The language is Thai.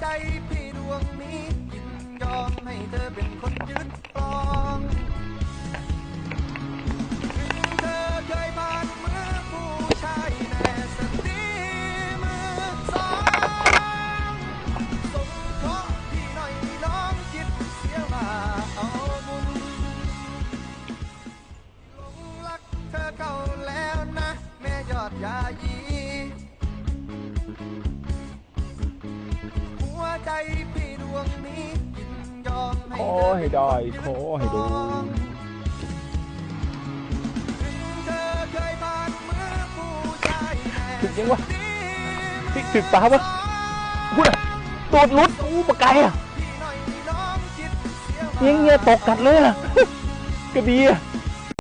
ใจพี่ดวงนี้ยินยอมให้เธอเป็นคนยืนครองถึงเธอเคยผ่านมือผู้ชายแน่สติมือสองสมขอพี่หน่อยน้องคิดเสียมาเอาบุญลงรักเธอเก่าแล้วนะ แม่ยอดยายี ใจพี่ดวงนี้ยินยอมให้ขอเธอให้ได้ขอให้ดูถึงเธอเคยผ่านมือผู้ชายแน่ถึงยังวะนี้พี่ถึกปลาวะพูดอะโดดรุดอู้ปะไกลอะพี่หน่อยน้องคิดเสียเงี้ยเงี้ยตกกัดเลยอะกระดีอะ